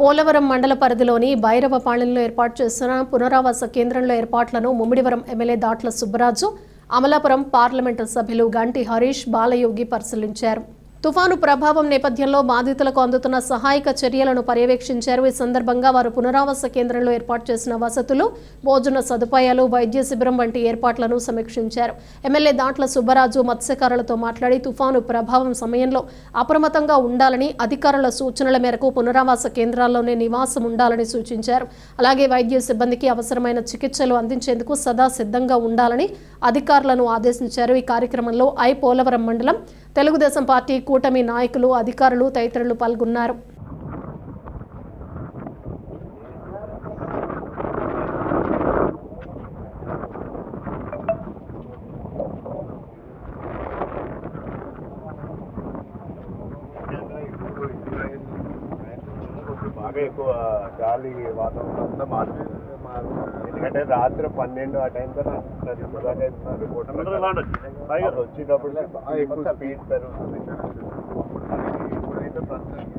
పోలవరం మండల పరిధిలోని భైరవపాళెంలో ఏర్పాటు చేసిన పునరావాస కేంద్రంలో ఏర్పాట్లను ముమ్మిడివరం ఎమ్మెల్యే దాట్ల సుబ్బరాజు అమలాపురం పార్లమెంటు సభ్యులు గంటి హరీష్ బాలయోగి పరిశీలించారు. తుఫాను ప్రభావం నేపథ్యంలో బాధితులకు అందుతున్న సహాయక చర్యలను పర్యవేక్షించారు. ఈ సందర్భంగా వారు పునరావాస కేంద్రంలో ఏర్పాటు చేసిన వసతులు భోజన సదుపాయాలు వైద్య శిబిరం వంటి ఏర్పాట్లను సమీక్షించారు. ఎమ్మెల్యే దాంట్ల సుబ్బరాజు మత్స్యకారులతో మాట్లాడి తుఫాను ప్రభావం సమయంలో అప్రమత్తంగా ఉండాలని అధికారుల సూచనల మేరకు పునరావాస కేంద్రాల్లోనే నివాసం ఉండాలని సూచించారు. అలాగే వైద్య సిబ్బందికి అవసరమైన చికిత్సలు అందించేందుకు సదా సిద్ధంగా ఉండాలని అధికారులను ఆదేశించారు. ఈ కార్యక్రమంలో ఐ పోలవరం మండలం తెలుగుదేశం పార్టీ కూటమి నాయకులు అధికారులు తదితరులు పాల్గొన్నారు బాగా ఎక్కువ గాలి వాతావరణం అంతా మారుతుంది ఎందుకంటే రాత్రి పన్నెండు ఆ టైం తర్వాత వచ్చేటప్పుడు ఎక్కువ స్పీడ్ పెరుగుతుంది. ఇప్పుడైతే ప్రస్తుతానికి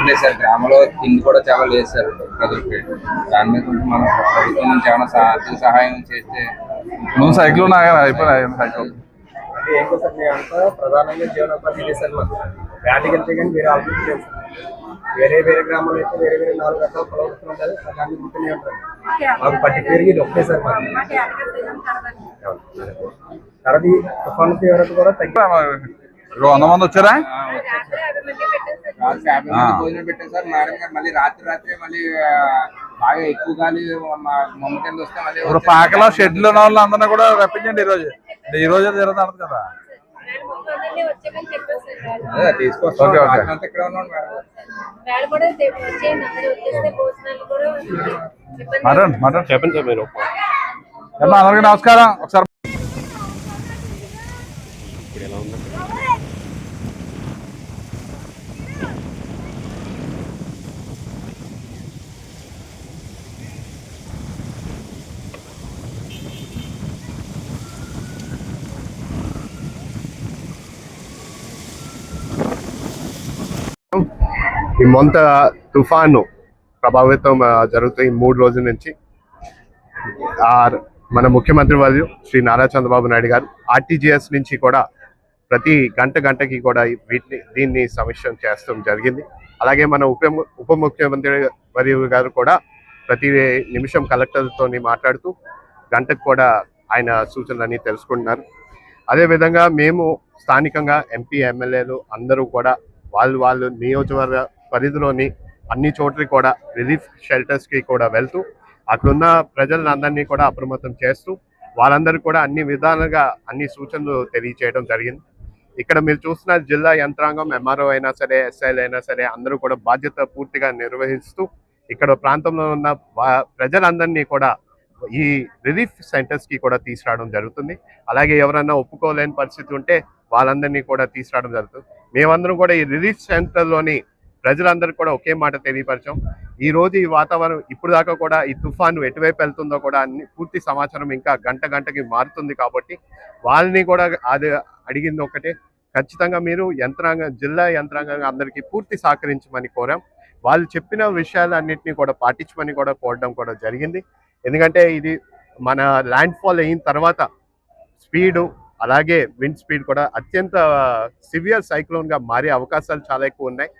లేదు సార్. గ్రామంలో తిండి కూడా చాలా లేదు సార్ ప్రజలకి. దాని మీద కొంచెం మనం ప్రభుత్వం నుంచి ఏమైనా ఆర్థిక సహాయం చేస్తే నువ్వు సైకిల్ ఉన్నా కదా అయిపోయినా సైకిల్ అంటే సార్ మేమంతా ప్రధానంగా జీవనోపాధి చేశారు మాకు. వేటకి వెళ్తే కానీ వేరే ఆలోచన లేదు సార్. వేరే వేరే అయితే వేరే వేరే నాలుగు రకాల పొలం ఉంటుంది దాన్ని ఉంటూనే ఉంటారు మాకు పర్టికులర్గా ఇది ఒకటే సార్ మాకు. తర్వాత ఈ తుఫాను తీవ్రత కూడా తగ్గి వంద మంది వచ్చారా? భోజనం పెట్టారు సార్. మేడం గారు మళ్ళీ రాత్రి రాత్రి మళ్ళీ బాగా ఎక్కువ గాలి మా- మమ్మ కింద వస్తే మళ్ళీ ఇప్పుడు పాకలో షెడ్లు ఉన్న వాళ్ళు అందరినీ కూడా రప్పించండి ఈ రోజు ఈ రోజే జరుగుతుంది కదా. Mutton mutton. చెప్పండి సార్ మీరు. అందరికీ నమస్కారం. ఒకసారి ఈ మొంత తుఫాను ప్రభావితం ఆ, ఈ మూడు రోజుల నుంచి. ఆ మన ముఖ్యమంత్రి వర్యు శ్రీ నారా చంద్రబాబు నాయుడు గారు ఆర్టీజీఎస్ నుంచి కూడా ప్రతి గంట గంటకి కూడా వీటిని దీన్ని సమీక్ష చేస్తాం జరిగింది. అలాగే మన ఉప ఉప ముఖ్యమంత్రి వర్యు గారు కూడా ప్రతి నిమిషం కలెక్టర్తో మాట్లాడుతూ గంటకు కూడా ఆయన సూచనలన్నీ తెలుసుకుంటున్నారు. అదేవిధంగా మేము స్థానికంగా ఎంపీ ఎమ్మెల్యేలు అందరూ కూడా వాళ్ళు వాళ్ళు నియోజకవర్గ పరిధిలోని అన్ని చోట్లకి కూడా రిలీఫ్ షెల్టర్స్కి కూడా వెళ్తూ అక్కడున్న ప్రజలందరినీ కూడా అప్రమత్తం చేస్తూ వాళ్ళందరూ కూడా అన్ని విధాలుగా అన్ని సూచనలు తెలియచేయడం జరిగింది. ఇక్కడ మీరు చూస్తున్న జిల్లా యంత్రాంగం ఎంఆర్ఓ అయినా సరే ఎస్ఐలు అయినా సరే అందరూ కూడా బాధ్యత పూర్తిగా నిర్వహిస్తూ ఇక్కడ ప్రాంతంలో ఉన్న ప్రజలందరినీ కూడా ఈ రిలీఫ్ సెంటర్స్కి కూడా తీసుకురావడం జరుగుతుంది. అలాగే ఎవరైనా ఒప్పుకోలేని పరిస్థితి ఉంటే వాళ్ళందరినీ కూడా తీసుకురావడం జరుగుతుంది. మేమందరం కూడా ఈ రిలీఫ్ సెంటర్లోని ప్రజలందరికీ కూడా ఒకే మాట తెలియపరచాం. ఈరోజు ఈ వాతావరణం ఇప్పుడు దాకా కూడా ఈ తుఫాను ఎటువైపు వెళ్తుందో కూడా అన్ని పూర్తి సమాచారం ఇంకా గంట గంటకి మారుతుంది కాబట్టి వాళ్ళని కూడా అది అడిగింది ఒకటే. ఖచ్చితంగా మీరు యంత్రాంగం జిల్లా యంత్రాంగం అందరికీ పూర్తి సహకరించమని కోరాం. వాళ్ళు చెప్పిన విషయాలన్నింటినీ కూడా పాటించమని కూడా కోరడం కూడా జరిగింది. ఎందుకంటే ఇది మన ల్యాండ్ ఫాల్ అయిన తర్వాత స్పీడు అలాగే విండ్ స్పీడ్ కూడా అత్యంత సివియర్ సైక్లోన్గా మారే అవకాశాలు చాలా ఎక్కువ ఉన్నాయి.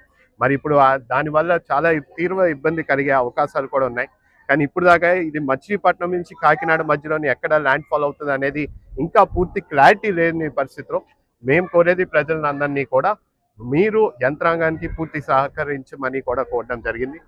మరి ఇప్పుడు దానివల్ల చాలా తీవ్ర ఇబ్బంది కలిగే అవకాశాలు కూడా ఉన్నాయి. కానీ ఇప్పుడు దాకా ఇది మచిలీపట్నం నుంచి కాకినాడ మధ్యలోని ఎక్కడ ల్యాండ్ ఫాల్ అవుతుంది అనేది ఇంకా పూర్తి క్లారిటీ లేని పరిస్థితిలో మేము కోరేది ప్రజలందరినీ కూడా మీరు యంత్రాంగానికి పూర్తి సహకరించమని కూడా కోరడం జరిగింది.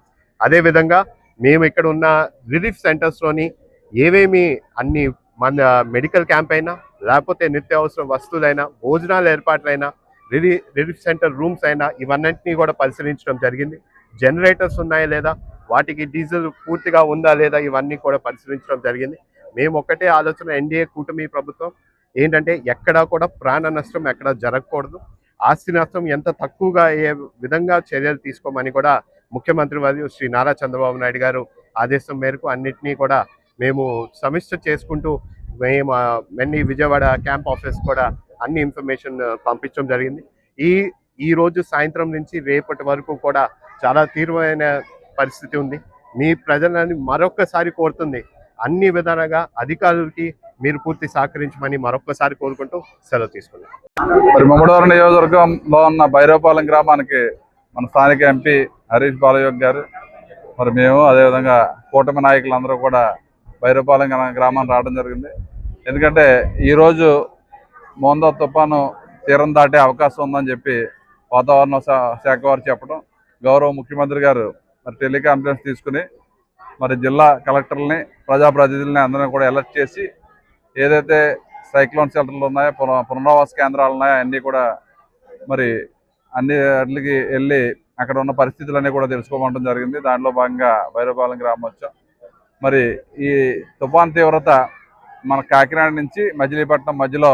అదేవిధంగా మేము ఇక్కడ ఉన్న రిలీఫ్ సెంటర్స్లోని ఏవేమి అన్ని మన మెడికల్ క్యాంప్ అయినా లేకపోతే నిత్యావసర వస్తువులైనా భోజనాలు ఏర్పాట్లైనా రిలీ రిలీఫ్ సెంటర్ రూమ్స్ అయినా ఇవన్నింటినీ కూడా పరిశీలించడం జరిగింది. జనరేటర్స్ ఉన్నాయా లేదా వాటికి డీజిల్ పూర్తిగా ఉందా లేదా ఇవన్నీ కూడా పరిశీలించడం జరిగింది. మేము ఒకటే ఆలోచన ఎన్డీఏ కూటమి ప్రభుత్వం ఏంటంటే ఎక్కడా కూడా ప్రాణ నష్టం ఎక్కడ జరగకూడదు. ఆస్తి నష్టం ఎంత తక్కువగా అయ్యే విధంగా చర్యలు తీసుకోమని కూడా ముఖ్యమంత్రి మరియు శ్రీ నారా చంద్రబాబు నాయుడు గారు ఆదేశం మేరకు అన్నిటినీ కూడా మేము సమిష్ట చేసుకుంటూ మేము మెన్ని విజయవాడ క్యాంప్ ఆఫీస్ కూడా అన్ని ఇన్ఫర్మేషన్ పంపించడం జరిగింది. ఈ ఈ రోజు సాయంత్రం నుంచి రేపటి వరకు కూడా చాలా తీవ్రమైన పరిస్థితి ఉంది. మీ ప్రజలని మరొక్కసారి కోరుతుంది అన్ని విధాలుగా అధికారులకి మీరు పూర్తి సహకరించమని మరొక్కసారి కోరుకుంటూ సెలవు తీసుకున్నాం. మరి ముమ్మడివరం నియోజకవర్గంలో ఉన్న భైరవపాలెం గ్రామానికి మన స్థానిక ఎంపీ హరీష్ బాలయోగ్ గారు మరి మేము అదేవిధంగా కూటమి నాయకులందరూ కూడా భైరవపాలెం గ్రా- గ్రామానికి రావడం జరిగింది. ఎందుకంటే ఈరోజు మోందా తుఫాను తీరం దాటే అవకాశం ఉందని చెప్పి వాతావరణ శా- శాఖ వారు చెప్పడం గౌరవ ముఖ్యమంత్రి గారు మరి టెలికాన్ఫరెన్స్ తీసుకుని మరి జిల్లా కలెక్టర్లని ప్రజాప్రతినిధులని అందరినీ కూడా అలర్ట్ చేసి ఏదైతే సైక్లోన్ షెల్టర్లు ఉన్నాయో పున- పునరావాస కేంద్రాలు ఉన్నాయో అన్నీ కూడా మరి అన్ని వాటికి వెళ్ళి అక్కడ ఉన్న పరిస్థితులన్నీ కూడా తెలుసుకోవడం జరిగింది. దాంట్లో భాగంగా భైరవపాలెం గ్రామం వచ్చాం. మరి ఈ తుఫాన్ తీవ్రత మన కాకినాడ నుంచి మజిలీపట్నం మధ్యలో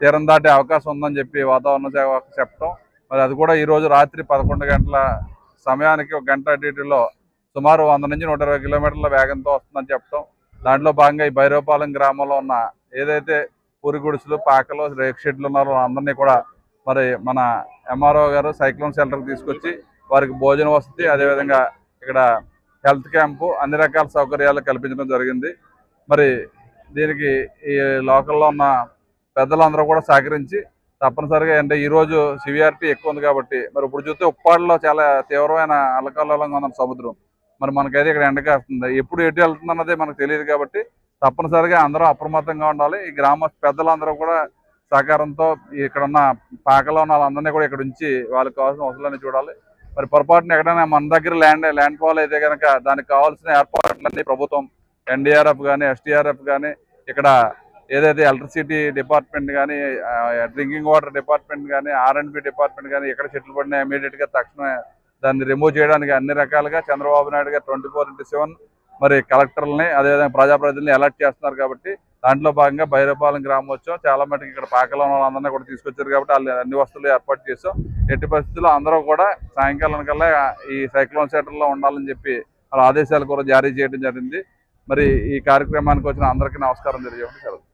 తీరం దాటే అవకాశం ఉందని చెప్పి వాతావరణ శాఖ చెప్పడం మరి అది కూడా ఈరోజు రాత్రి పదకొండు గంటల సమయానికి ఒక గంట అటు ఇటులో సుమారు వంద నుంచి నూట ఇరవై కిలోమీటర్ల వేగంతో వస్తుందని చెప్పడం దాంట్లో భాగంగా ఈ భైరవపాలెం గ్రామంలో ఉన్న ఏదైతే పూరి గుడిసెలు పాకలు రేక్ షెడ్లు ఉన్నారో అందరినీ కూడా మరి మన ఎంఆర్ఓ గారు సైక్లోన్ షెల్టర్కి తీసుకొచ్చి వారికి భోజన వసతి అదేవిధంగా ఇక్కడ హెల్త్ క్యాంపు అన్ని రకాల సౌకర్యాలు కల్పించడం జరిగింది. మరి దీనికి ఈ లోకల్లో ఉన్న పెద్దలందరూ కూడా సహకరించి తప్పనిసరిగా అంటే ఈ రోజు సివిఆర్టీ ఎక్కువ ఉంది కాబట్టి మరి ఇప్పుడు చూస్తే ఉప్పాడులో చాలా తీవ్రమైన అల్లకల్లోలంగా ఉన్న సముద్రం. మరి మనకైతే ఇక్కడ ఎండ కాస్తుంది ఎప్పుడు ఎటు వెళ్తుంది అన్నది మనకు తెలియదు కాబట్టి తప్పనిసరిగా అందరూ అప్రమత్తంగా ఉండాలి. ఈ గ్రామ పెద్దలందరూ కూడా సహకారంతో ఇక్కడ ఉన్న పాకలో ఉన్న వాళ్ళందరినీ కూడా ఇక్కడ ఉంచి వాళ్ళకి కావాల్సిన అవసరాన్ని చూడాలి. మరి పొరపాటున ఎక్కడైనా మన దగ్గర ల్యాండ్ ల్యాండ్ ఫాల్ అయితే కనుక దానికి కావాల్సిన ఏర్పాట్లన్నీ ప్రభుత్వం ఎన్డీఆర్ఎఫ్ కానీ ఎస్టీఆర్ఎఫ్ కానీ ఇక్కడ ఏదైతే ఎలక్ట్రిసిటీ డిపార్ట్మెంట్ కానీ డ్రింకింగ్ వాటర్ డిపార్ట్మెంట్ కానీ ఆర్ అండ్ బి డిపార్ట్మెంట్ కానీ ఎక్కడ చెట్లు పడినా ఇమీడియట్గా తక్షణమే దాన్ని రిమూవ్ చేయడానికి అన్ని రకాలుగా చంద్రబాబు నాయుడు గారు ట్వంటీ ఫోర్ ఇంటూ సెవెన్ మరి కలెక్టర్లని అదేవిధంగా ప్రజాప్రతినిధులని అలర్ట్ చేస్తున్నారు కాబట్టి దాంట్లో భాగంగా భైరపాలెం గ్రామం చాలా మటుకు ఇక్కడ పాకలో ఉన్న వాళ్ళందరినీ కూడా తీసుకొచ్చారు కాబట్టి వాళ్ళు అన్ని వస్తువులు ఏర్పాటు చేసాం ఎట్టి పరిస్థితుల్లో అందరూ కూడా సాయంకాలం కల్లా ఈ సైక్లోన్ సెంటర్లో ఉండాలని చెప్పి వాళ్ళ ఆదేశాలు కూడా జారీ చేయడం జరిగింది. మరి ఈ కార్యక్రమానికి వచ్చిన అందరికీ నమస్కారం తెలియజేయండి సెలవు.